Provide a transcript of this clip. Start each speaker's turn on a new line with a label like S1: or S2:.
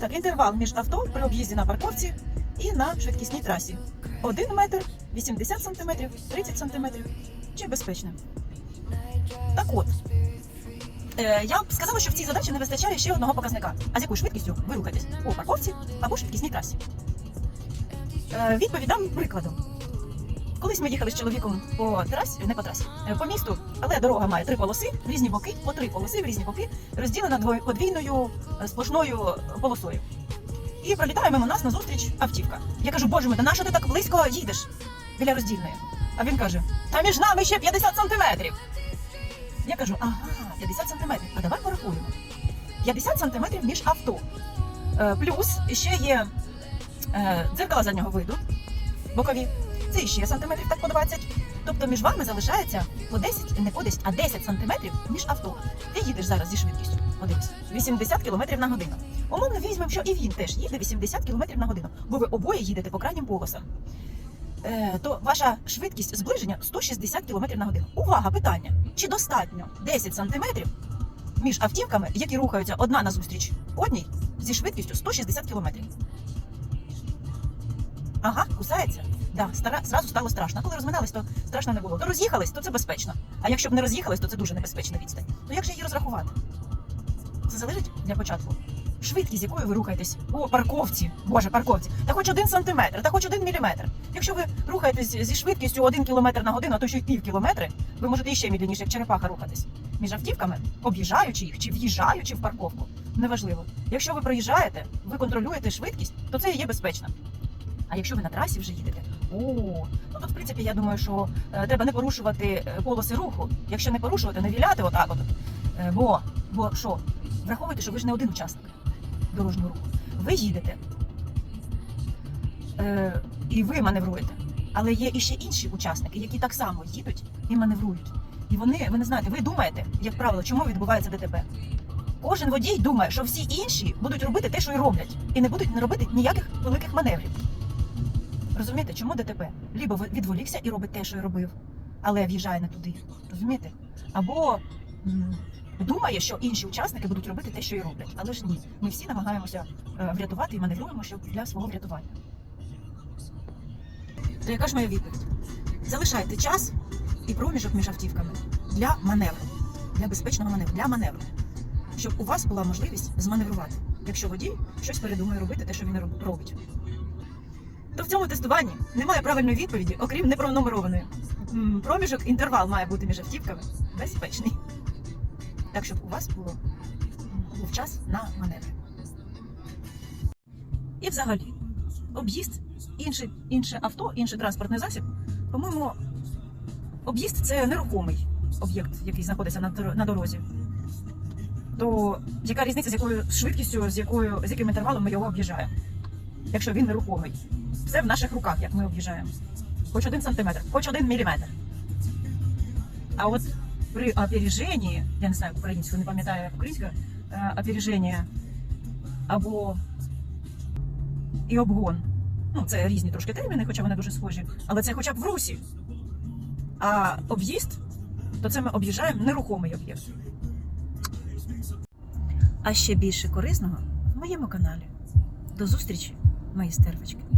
S1: Так, інтервал між авто при об'їзді на парковці і на швидкісній трасі. 1 метр, 80 сантиметрів, 30 сантиметрів. Чи безпечно? Так от. Е, я б сказала, що в цій задачі не вистачає ще одного показника. А з якою швидкістю ви рухаєтесь у парковці або швидкісній трасі? Е, відповідь дам прикладом. Колись ми їхали з чоловіком по трасі, не по трасі, е, по місту, але дорога має три полоси в різні боки, по три полоси в різні боки, розділена подвійною сплошною полосою. І пролітає мимо нас назустріч автівка. Я кажу, боже мій, да на що ти так близько їдеш біля роздільної? А він каже: Та між нами ще 50 сантиметрів. Я кажу, ага, 50 сантиметрів. А давай порахуємо. 50 сантиметрів між авто. Е, плюс ще є е, дзеркала заднього виду, бокові. Це ще сантиметрів так по 20. Тобто між вами залишається по 10, не по 10, а 10 сантиметрів між авто. Ти їдеш зараз зі швидкістю. Подивись, 80 км на годину. Умовно візьмемо, що і він теж їде 80 км на годину, бо ви обоє їдете по крайнім полосам. Е, то ваша швидкість зближення 160 км на годину. Увага, питання: чи достатньо 10 сантиметрів між автівками, які рухаються одна назустріч одній зі швидкістю 160 км? Ага, кусається. Да, стара, зразу стало страшно. Коли розминались, то страшно не було. То роз'їхались, то це безпечно. А якщо б не роз'їхались, то це дуже небезпечна відстань. То як же її розрахувати? Це залежить для початку. Швидкість, якою ви рухаєтесь у парковці, боже, парковці, та хоч один сантиметр, та хоч один міліметр. Якщо ви рухаєтесь зі швидкістю один кілометр на годину, а то ще й пів кілометри, ви можете іще мільніше, як черепаха, рухатись між автівками, об'їжджаючи їх чи в'їжджаючи в парковку. Неважливо. Якщо ви проїжджаєте, ви контролюєте швидкість, то це є безпечно. А якщо ви на трасі вже їдете, о, ну тут в принципі я думаю, що е, треба не порушувати е, полоси руху. Якщо не порушувати, не віляти отак от. Е, бо, бо що? Враховуйте, що ви ж не один учасник дорожнього руху. Ви їдете е, і ви маневруєте. Але є іще інші учасники, які так само їдуть і маневрують. І вони, ви не знаєте, ви думаєте, як правило, чому відбувається ДТП. Кожен водій думає, що всі інші будуть робити те, що й роблять, і не будуть не робити ніяких великих маневрів. Розумієте, чому ДТП? Лібо відволікся і робить те, що й робив, але в'їжджає не туди. Розумієте? Або м, думає, що інші учасники будуть робити те, що й роблять. Але ж ні, ми всі намагаємося е, врятувати і маневруємо щоб для свого врятування. То яка ж моя відповідь? Залишайте час і проміжок між автівками для маневру, для безпечного маневру, для маневру, щоб у вас була можливість зманеврувати, якщо водій щось передумає робити, те, що він роб- робить. То в цьому тестуванні немає правильної відповіді, окрім непронумерованої. Проміжок, інтервал має бути між автівками безпечний. Так, щоб у вас було, був час на маневри. І взагалі, об'їзд, інше, інше авто, інший транспортний засіб, по-моєму, об'їзд це нерухомий об'єкт, який знаходиться на, дорозі. То яка різниця, з якою швидкістю, з якою з яким інтервалом ми його об'їжджаємо? Якщо він нерухомий. Все в наших руках, як ми об'їжджаємо. Хоч один сантиметр, хоч один міліметр. А от при опереженні, я не знаю українською, не пам'ятаю як українська, е, опереження або і обгон. Ну, це різні трошки терміни, хоча вони дуже схожі. Але це хоча б в русі. А об'їзд, то це ми об'їжджаємо нерухомий об'єкт. А ще більше корисного в моєму каналі. До зустрічі, мої стервочки.